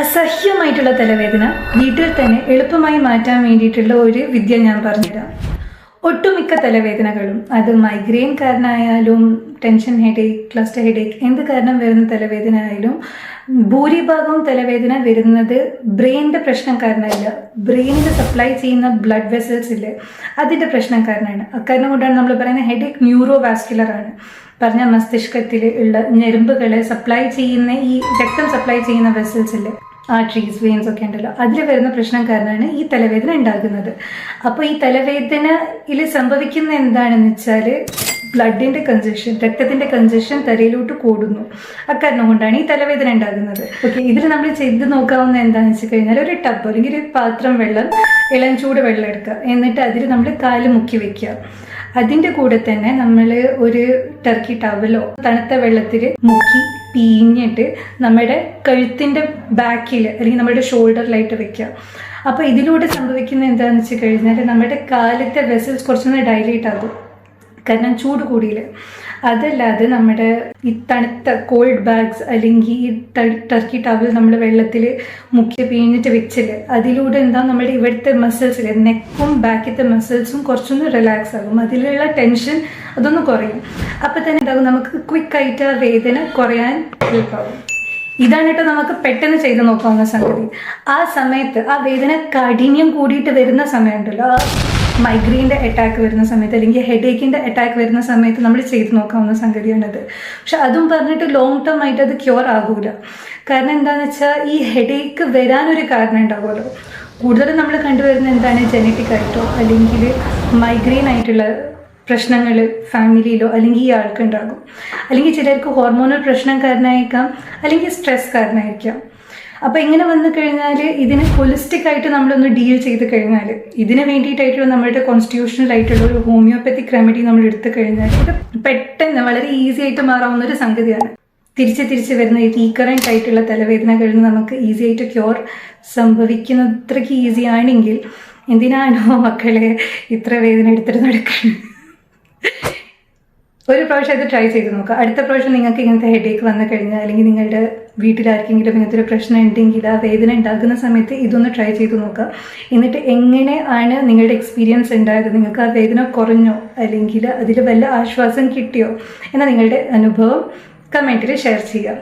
അസഹ്യമായിട്ടുള്ള തലവേദന വീട്ടിൽ തന്നെ എളുപ്പമായി മാറ്റാൻ വേണ്ടിയിട്ടുള്ള ഒരു വിദ്യ ഞാൻ പറഞ്ഞുതരാം. ഒട്ടുമിക്ക തലവേദനകളും അത് മൈഗ്രെയിൻ കാരണമായാലും ടെൻഷൻ ഹെഡേക്ക് ക്ലസ്റ്റർ ഹെഡേക്ക് എന്ത് കാരണം വരുന്ന തലവേദന ആയാലും ഭൂരിഭാഗവും തലവേദന വരുന്നത് ബ്രെയിനിന്റെ പ്രശ്നം കാരണമല്ല. ബ്രെയിനിൽ സപ്ലൈ ചെയ്യുന്ന ബ്ലഡ് വെസൽസ് ഇല്ലേ? അതിന്റെ പ്രശ്നം കാരണമാണ്. അക്കാരണം കൊണ്ടാണ് നമ്മൾ പറയുന്നത് ഹെഡേക്ക് ന്യൂറോ വാസ്കുലർ ആണ്. പറഞ്ഞ മസ്തിഷ്കത്തിൽ ഉള്ള ഞെരുമ്പുകളെ സപ്ലൈ ചെയ്യുന്ന ഈ രക്തം സപ്ലൈ ചെയ്യുന്ന വെസൽസ് ഇല്ലേ? ആർട്ടറീസ് വെയിൻസ് ഒക്കെ ഉണ്ടല്ലോ. അതിൽ വരുന്ന പ്രശ്നം കാരണമാണ് ഈ തലവേദന ഉണ്ടാകുന്നത്. അപ്പോൾ ഈ തലവേദനയിൽ സംഭവിക്കുന്ന എന്താണെന്ന് വെച്ചാൽ ബ്ലഡിന്റെ കൺജഷൻ രക്തത്തിന്റെ കൺജഷൻ തലയിലോട്ട് കൂടുന്നു. അക്കാരണം കൊണ്ടാണ് ഈ തലവേദന ഉണ്ടാകുന്നത്. ഓക്കെ ഇതിൽ നമ്മൾ ചെയ്ത് നോക്കാവുന്ന എന്താണെന്ന് വെച്ച് കഴിഞ്ഞാൽ ഒരു ടബ് അല്ലെങ്കിൽ ഒരു പാത്രം വെള്ളം ഇളം ചൂട് വെള്ളം എടുക്കുക. എന്നിട്ട് അതിൽ നമ്മൾ കാൽ മുക്കി വെക്കുക. അതിന്റെ കൂടെ തന്നെ നമ്മൾ ഒരു ടർക്കി ടവലോ തണുത്ത വെള്ളത്തിൽ മുക്കി പിഴിഞ്ഞിട്ട് നമ്മുടെ കഴുത്തിന്റെ ബാക്കിൽ അല്ലെങ്കിൽ നമ്മുടെ ഷോൾഡറിലായിട്ട് വെക്കുക അപ്പോൾ ഇതിലൂടെ സംഭവിക്കുന്നത് എന്താണെന്ന് വെച്ച് കഴിഞ്ഞാൽ നമ്മുടെ കാലത്തെ വെസൽസ് കുറച്ചൊന്ന് ഡൈലേറ്റ് ആകും. കാരണം ചൂട് കൂടിയില്ല. അതല്ലാതെ നമ്മുടെ ഈ തണുത്ത കോൾഡ് ബാഗ്സ് അല്ലെങ്കിൽ ഈ ടർക്കി ടവൽ നമ്മൾ വെള്ളത്തിൽ മുക്കി പിഴിഞ്ഞിട്ട് വെച്ചില്ല അതിലൂടെ എന്താ നമ്മുടെ ഇവിടുത്തെ മസിൽസിൽ നെക്കും ബാക്കിത്തെ മസിൽസും കുറച്ചൊന്ന് റിലാക്സ് ആകും. അതിലുള്ള ടെൻഷൻ അതൊന്ന് കുറയും. അപ്പോൾ തന്നെ എന്താകും? നമുക്ക് ക്വിക്കായിട്ട് ആ വേദന കുറയാൻ ഹെൽപ്പാകും ഇതാണ് കേട്ടോ നമുക്ക് പെട്ടെന്ന് ചെയ്ത് നോക്കാവുന്ന സംഗതി. ആ സമയത്ത് ആ വേദന കാഠിന്യം കൂടിയിട്ട് വരുന്ന സമയമുണ്ടല്ലോ. മൈഗ്രെയിന്റെ അറ്റാക്ക് വരുന്ന സമയത്ത് അല്ലെങ്കിൽ ഹെഡ് ഏക്കിന്റെ അറ്റാക്ക് വരുന്ന സമയത്ത് നമ്മൾ ചെയ്ത് നോക്കാവുന്ന സംഗതിയാണത്. പക്ഷെ അതും പറഞ്ഞിട്ട് ലോങ് ടേം ആയിട്ട് അത് ക്യൂർ ആകൂല. കാരണം എന്താണെന്ന് വെച്ചാൽ ഈ ഹെഡ് ഏക്ക് വരാനൊരു കാരണം ഉണ്ടാവുമല്ലോ. കൂടുതലും നമ്മൾ കണ്ടുവരുന്ന എന്താണ്? ജനറ്റിക് ആയിട്ടോ അല്ലെങ്കിൽ മൈഗ്രെയിൻ ആയിട്ടുള്ള പ്രശ്നങ്ങൾ ഫാമിലിയിലോ അല്ലെങ്കിൽ ഈ ആൾക്കുണ്ടാകും അല്ലെങ്കിൽ ചിലർക്ക് ഹോർമോണൽ പ്രശ്നം കാരണമായിരിക്കാം അല്ലെങ്കിൽ സ്ട്രെസ് കാരണമായിരിക്കാം അപ്പോൾ ഇങ്ങനെ വന്നു കഴിഞ്ഞാൽ ഇതിനെ ഹൊലിസ്റ്റിക് ആയിട്ട് നമ്മളൊന്ന് ഡീൽ ചെയ്ത് കഴിഞ്ഞാൽ ഇതിന് വേണ്ടിയിട്ടായിട്ടുള്ള നമ്മളുടെ കോൺസ്റ്റിറ്റ്യൂഷണൽ ആയിട്ടുള്ള ഒരു ഹോമിയോപ്പത്തിക് റെമഡി നമ്മൾ എടുത്തു കഴിഞ്ഞാൽ ഇത് പെട്ടെന്ന് വളരെ ഈസി ആയിട്ട് മാറാവുന്ന ഒരു സംഗതിയാണ്. തിരിച്ച് തിരിച്ച് വരുന്ന ഈ റീകറന്റ് ആയിട്ടുള്ള തലവേദനകളിൽ നമുക്ക് ഈസി ആയിട്ട് ക്യൂർ സംഭവിക്കുന്നത്രയ്ക്ക് ഈസി ആണെങ്കിൽ എന്തിനാണോ മക്കളെ ഇത്ര വേദന എടുത്തിട്ട് നടക്കുന്നത് ഒരു പ്രാവശ്യം ഇത് ട്രൈ ചെയ്ത് നോക്കുക അടുത്ത പ്രാവശ്യം നിങ്ങൾക്ക് ഇങ്ങനത്തെ ഹെഡേക്ക് വന്നു കഴിഞ്ഞാൽ അല്ലെങ്കിൽ നിങ്ങളുടെ വീട്ടിലാർക്കെങ്കിലും ഇങ്ങനത്തെ ഒരു പ്രശ്നം ഉണ്ടെങ്കിൽ ആ വേദന ഉണ്ടാകുന്ന സമയത്ത് ഇതൊന്ന് ട്രൈ ചെയ്ത് നോക്കുക എന്നിട്ട് എങ്ങനെ ആണ് നിങ്ങളുടെ എക്സ്പീരിയൻസ് ഉണ്ടായത്? നിങ്ങൾക്ക് ആ വേദന കുറഞ്ഞോ? അല്ലെങ്കിൽ അതിൽ വല്ല ആശ്വാസം കിട്ടിയോ? എന്ന നിങ്ങളുടെ അനുഭവം കമന്റിൽ ഷെയർ ചെയ്യുക.